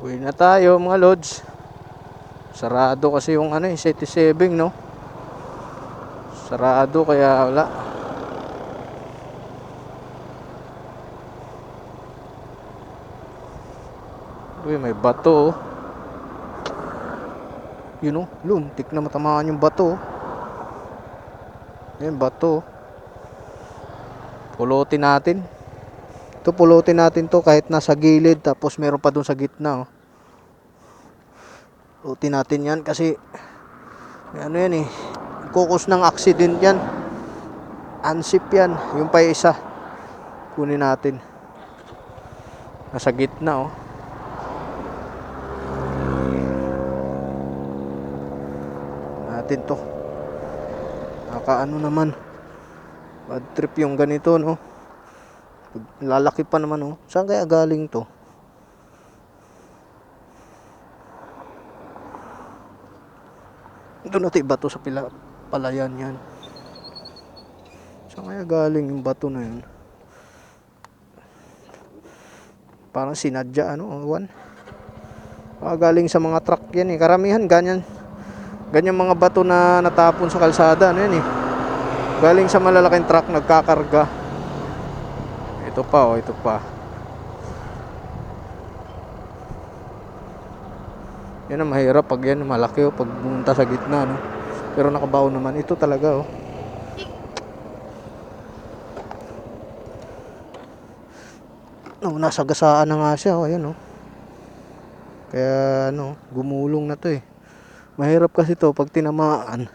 Uwi na tayo mga lods. Sarado kasi yung ano eh, 77 no. Sarado kaya wala. Uy, may bato oh. Yun oh, luntik na matamaan yung bato oh. Yan, bato oh. Pulutin natin. Ito pulutin natin to kahit nasa gilid tapos meron pa dun sa gitna oh. Pulutin natin yan kasi ano yan eh. Kukos ng accident yan. Unsip yan. Yung pa isa. Kunin natin. Nasa gitna oh. natin to nakaano naman bad trip yung ganito no lalaki pa naman oh. Saan kaya galing to? Ito natin bato sa pila, palayan yan. Saan kaya galing yung bato na yun? Parang sinadya ano one Ah, galing sa mga truck yan eh. Karamihan ganyan. Ganyan mga bato na natapon sa kalsada, ano yan eh. Galing sa malalaking truck nagkakarga. Ito pa oh, ito pa. Yan ang mahirap pag yan malaki oh, pag pumunta sa gitna no. Pero nakabaw naman ito talaga oh. No, nasa gasaan na nga siya oh, ayan oh. Kaya ano, gumulong na to eh. Mahirap kasi to pag tinamaan.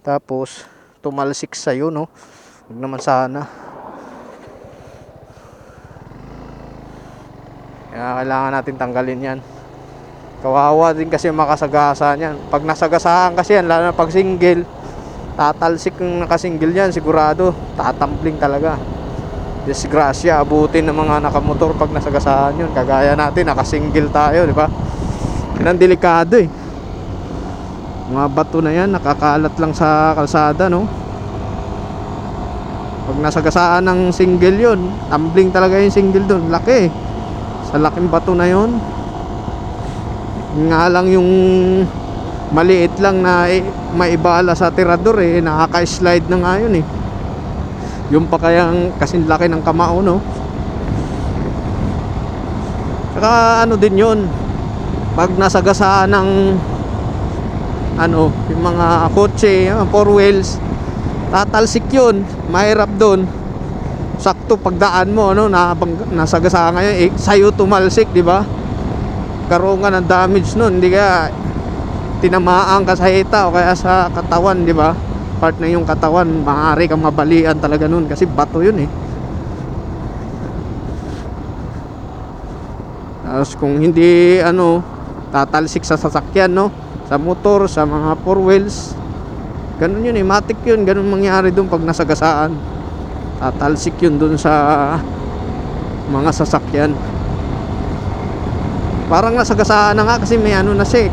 Tapos tumalsik sa'yo, no? Huwag naman sana. Kaya kailangan natin tanggalin yan. Kawawa din kasi yung makasagasa niyan. Pag nasagasaan kasi yan, lalo na pag single, tatalsik yung nakasingle yan, sigurado. Tatampling talaga. Disgrasya, abutin ng mga nakamotor pag nasagasaan yun. Kagaya natin, nakasingle tayo, di ba? Yan delikado eh. Mga bato na yan, nakakalat lang sa kalsada, no? Pag nasagasaan ng single yun, tumbling talaga yung single doon. Laki eh. Sa laking bato na yun. Nga lang yung maliit lang na eh, maibala sa tirador eh. Nakaka-slide na nga yun eh. Yung pa kayang kasing laki ng kamao, no? Saka ano din yun, pag nasagasaan ng ano, yung mga kotse, yung four wheels, tatalsik yun, mahirap doon. Sakto pagdaan mo, ano, nabang, nasagasaan ngayon, eh, sa'yo tumalsik, di ba? Karoon ka ng damage nun, hindi kaya tinamaan ka sa hita o kaya sa katawan, di ba? Part na yung katawan, maaari kang mabalian talaga nun kasi bato yun eh. Tapos kung hindi ano tatalsik sa sasakyan no, sa motor, sa mga four wheels. Ganun yun eh, matik yun, ganun mangyari doon pag nasagasaan. Tatalsik yun doon sa mga sasakyan. Parang nasagasaan na nga kasi may ano na siya eh.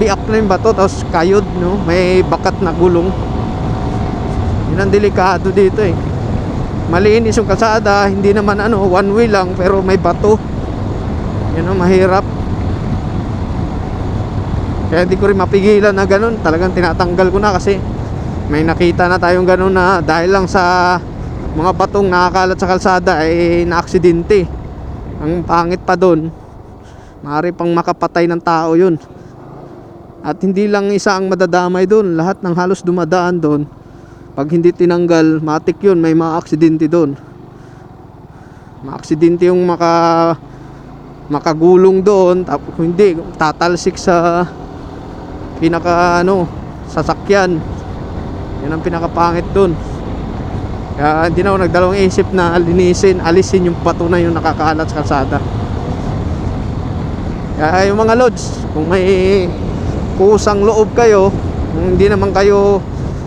Biak na yung bato, tapos kayod no, may bakat na gulong. Yun ang delikado dito eh. Malinis yung kalsada, hindi naman ano, one way lang, pero may bato. Yan ang mahirap. Kaya di ko rin mapigilan na ganun. Talagang tinatanggal ko na kasi may nakita na tayong ganun na dahil lang sa mga batong nakakalat sa kalsada ay naaksidente. Ang pangit pa doon. Maaari pang makapatay ng tao yun. At hindi lang isa ang madadamay doon. Lahat ng halos dumadaan doon. Pag hindi tinanggal, matik yun. May mga aksidente doon. Maaksidente yung maka makagulong doon tapos hindi tatalsik sa pinaka ano sasakyan yan ang pinakapangit doon kaya hindi na ako nagdalawang isip na linisin alisin yung bato na yung nakakalat sa kalsada kaya yung mga lods kung may kusang loob kayo kung hindi naman kayo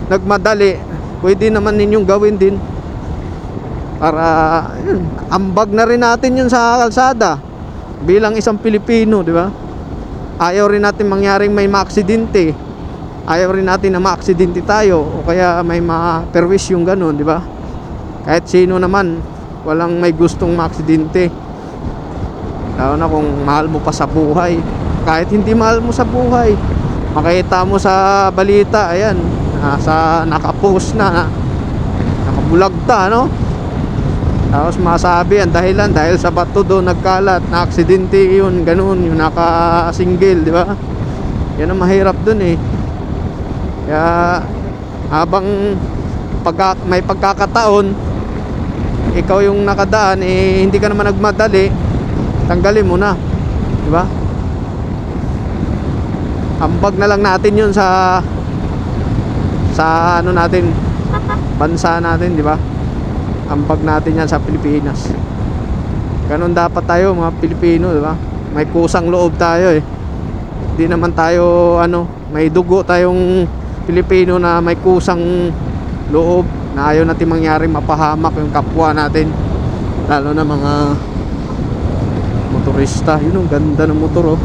nagmadali pwede naman ninyong gawin din para yun, ambag na rin natin yun sa kalsada bilang isang Pilipino, di ba? Ayaw rin natin mangyaring may maaksidente. Ayaw rin natin na maaksidente tayo o kaya may ma-perwis yung ganun, di ba? Kahit sino naman, walang may gustong maaksidente. Lalo na kung mahal mo pa sa buhay. Kahit hindi mahal mo sa buhay, makita mo sa balita, ayan, nasa nakapost na, na nakabulagta, no? Tapos masabi ang dahilan dahil sa bato doon nagkalat, na aksidente yun, ganun, yung naka-single, di ba? Yan ang mahirap doon eh. Kaya habang pagka, may pagkakataon, ikaw yung nakadaan, eh hindi ka naman nagmadali, tanggalin mo na. Di ba? Ambag na lang natin yun sa sa ano natin bansa natin, di ba? Ambag natin yan sa Pilipinas. Ganon dapat tayo mga Pilipino, di ba? May kusang loob tayo eh. Hindi naman tayo ano, may dugo tayong Pilipino na may kusang loob na ayaw natin mangyari mapahamak yung kapwa natin. Lalo na mga motorista. Yun ang ganda ng motor oh.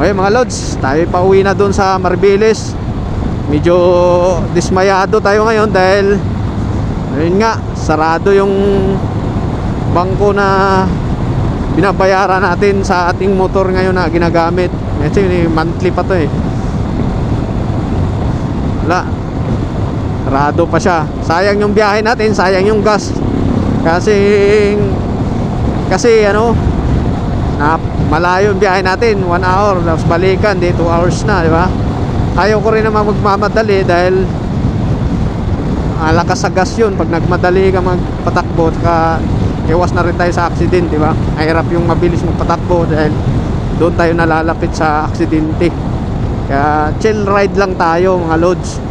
Okay mga lods, tayo pa uwi na doon sa Marbiles. Medyo dismayado tayo ngayon dahil ayun nga, sarado yung bangko na binabayaran natin sa ating motor ngayon na ginagamit. Kasi monthly pa to eh. Wala. Sarado pa siya. Sayang yung biyahe natin, sayang yung gas. Kasi kasi ano, na malayo yung biyahe natin 1 hour tapos balikan di 2 hours na di ba? Ayaw ko rin naman magmamadali dahil ah, lakas sa gas yun. Pag nagmadali ka magpatakbo saka iwas na rin tayo sa accident di ba? Hirap yung mabilis magpatakbo dahil doon tayo nalalapit sa aksidente. Kaya chill ride lang tayo mga lods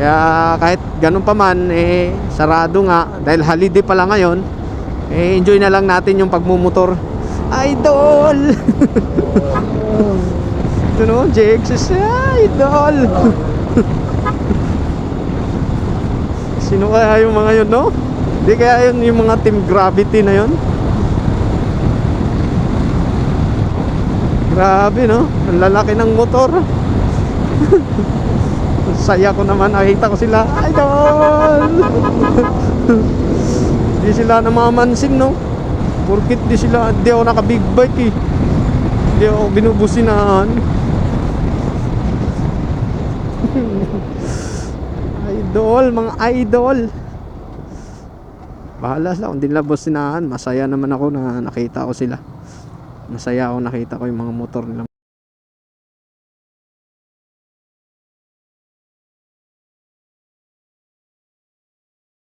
kaya kahit ganun pa man eh sarado nga dahil holiday pa lang ngayon eh enjoy na lang natin yung pagmumotor Idol! Ito no, JXS Idol! Sino kaya yung mga yun, no? Hindi kaya yun yung mga Team Gravity na yun? Grabe, no? Ang lalaki ng motor. Saya ko naman, nakita ko sila. Idol! Hindi sila namamansin, no? Porkit di sila, di ako naka big bike eh. Di ako binubusinahan. idol, mga idol. Bahala sila kung di nila businahan. Masaya naman ako na nakita ko sila. Masaya ako nakita ko yung mga motor nila.